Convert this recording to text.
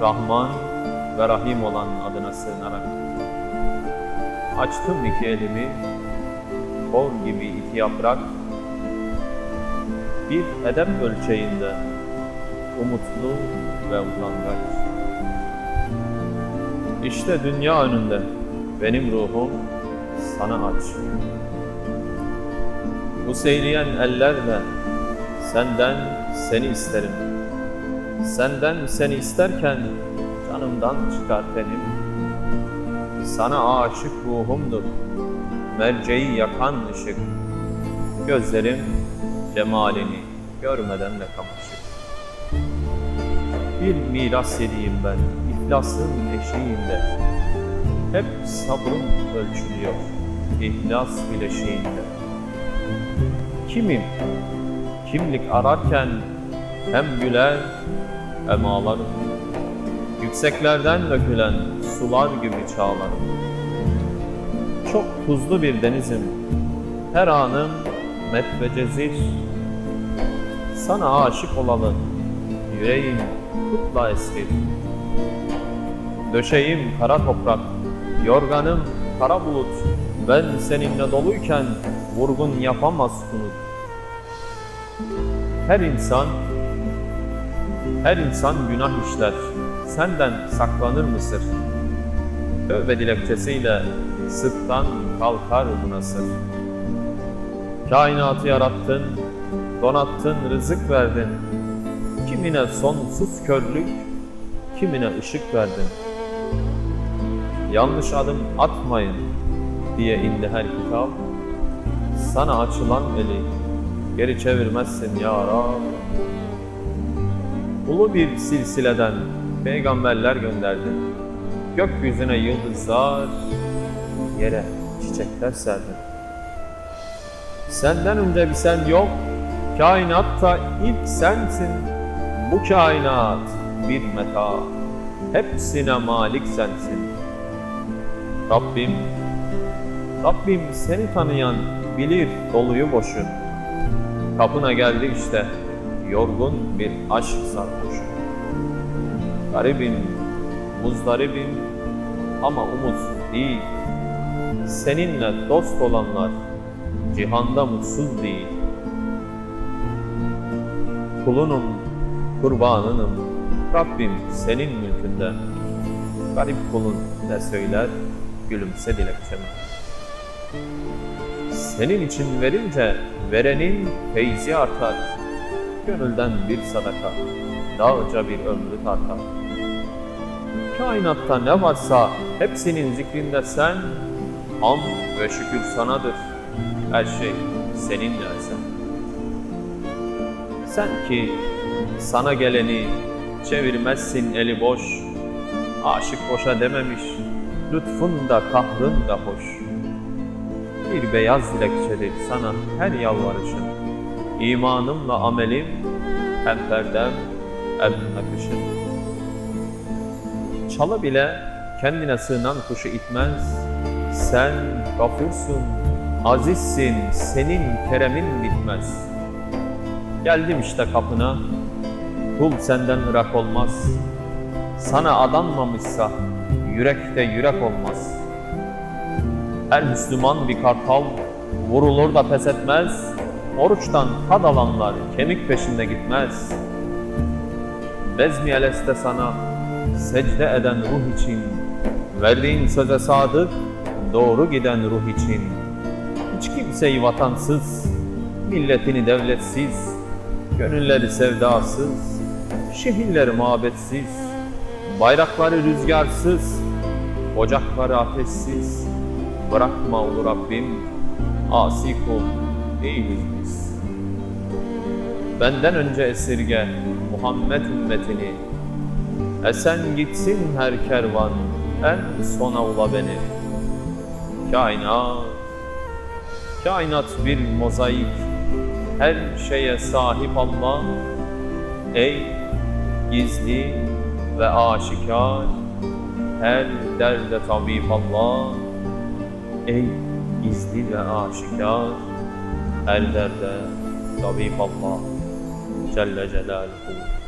Rahman ve Rahim olan adına sığınarak. Açtım iki elimi, kor gibi iki yaprak, bir edep ölçeğinde, umutlu ve utangaç. İşte dünya önünde, benim ruhum sana aç. Bu seyleyen ellerle senden seni isterim. Senden seni isterken canımdan çıkar tenim. Sana aşık ruhumdur, merceği yakan ışık. Gözlerim cemalini görmeden de kamaşık. Bir miras yediğim ben, iflasın eşiğinde. Hep sabrım ölçülüyor, ihlas bileşiğinde. Kimim? Kimlik ararken hem güler hem ağlarım. Yükseklerden dökülen sular gibi çağlarım. Çok tuzlu bir denizim, her anım met ve cezir. Sana aşık olalı, yüreğim kutla esir. Döşeğim kara toprak, yorganım kara bulut. Ben seninle doluyken vurgun yapamaz kunut. Her insan, her insan günah işler. Senden saklanır mısır? Tövbe dilekçesiyle sıktan kalkar bu nasır. Kainatı yarattın, donattın, rızık verdin. Kimine sonsuz körlük, kimine ışık verdin. Yanlış adım atmayın diye indi her kitap. Sana açılan eli geri çevirmezsin ya Rab. Ulu bir silsileden peygamberler gönderdin. Gökyüzüne yıldızlar, yere çiçekler serdin. Senden önce bir sen yok, kainatta ilk sensin. Bu kainat bir meta, hepsine malik sensin. Rabbim, Rabbim seni tanıyan bilir doluyu boşu. Kapına geldi işte yorgun bir aşk sarhoşu. Garibim, muzdaribim ama umutsuz değil. Seninle dost olanlar cihanda mutsuz değil. Kulunum, kurbanınım, Rabbim senin mülkünden. Garip kulun ne söyler, gülümse dilekçeme. Senin için verince verenin feyzi artar. Gönülden bir sadaka, dağca bir ömrü tartar. Kainatta ne varsa hepsinin zikrinde sen, ham ve şükür sanadır. Her şey seninle sen. Sen ki sana geleni çevirmezsin eli boş, aşık boşa dememiş, lütfun da kahrın da hoş. Bir beyaz dilekçedir sana her yalvarışım, imanımla amelim, hem perdem hem akışım. Çalı bile kendine sığınan kuşu itmez, sen gafursun, azizsin, senin keremin bitmez. Geldim işte kapına, kul senden ırak olmaz. Sana adanmamışsa yürekte yürek olmaz. Her Müslüman bir kartal vurulur da pes etmez. Oruçtan tad alanlar kemik peşinde gitmez. Bezmi eleste sana secde eden ruh için, verdiğin söze sadık, doğru giden ruh için. Hiç kimseyi vatansız, milletini devletsiz, gönülleri sevdasız, şehirleri mabetsiz, bayrakları rüzgarsız, ocakları ateşsiz, bırakma ulu Rabbim, asi kul değiliz biz. Benden önce esirge Muhammed ümmetini, esen gitsin her kervan, en sona ula beni. Kainat, kainat bir mozaik, her şeye sahip Allah, ey gizli ve aşikar, her derde tabip Allah, ey gizli ve aşikar, أردا طبيب الله جل جلاله.